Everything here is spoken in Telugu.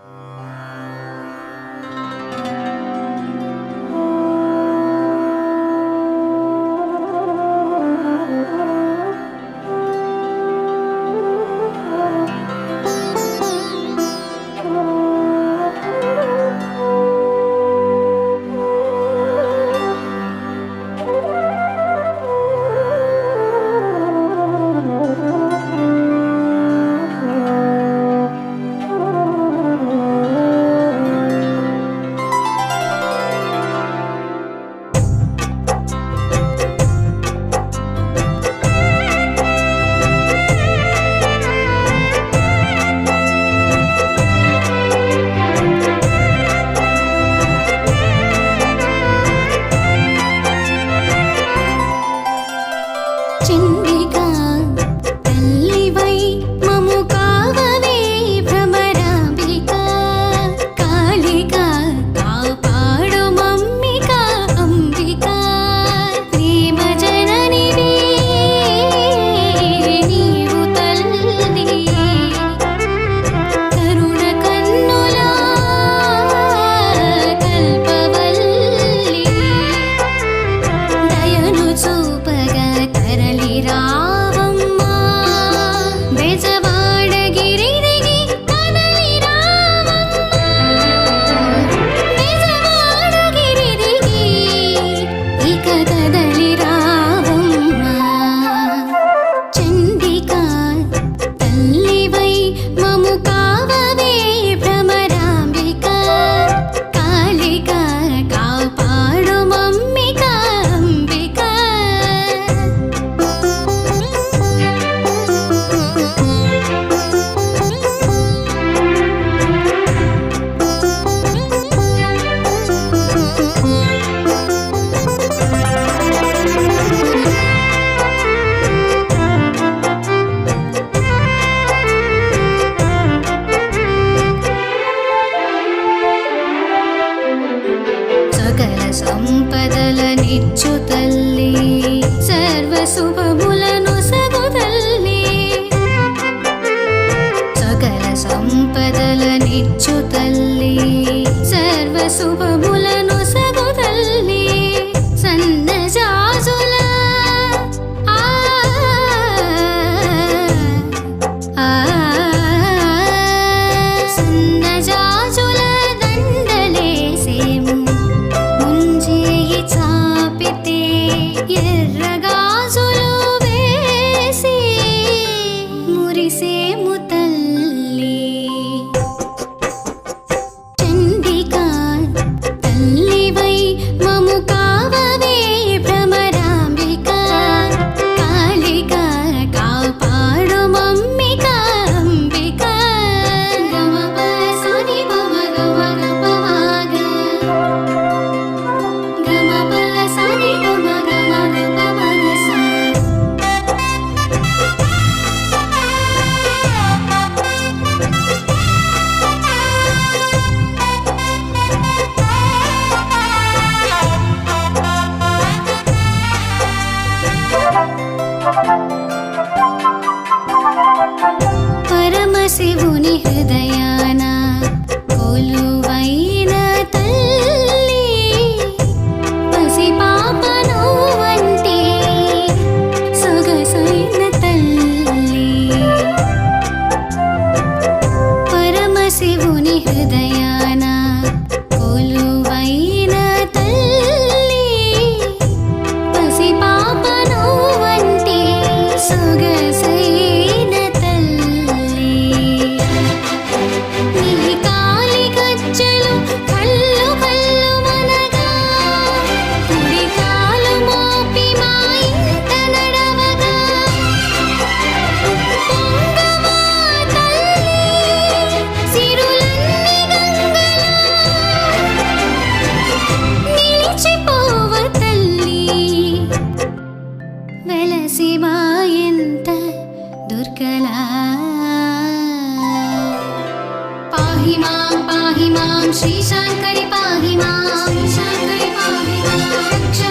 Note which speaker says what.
Speaker 1: Uh... సకల సంపదలనిచ్చు తల్లి సర్వ శుభములను సగు తల్లి సకల సంపదలనిచ్చు హృదయా शङ्करि पाहि मां शङ्करि पाहि मां रक्ष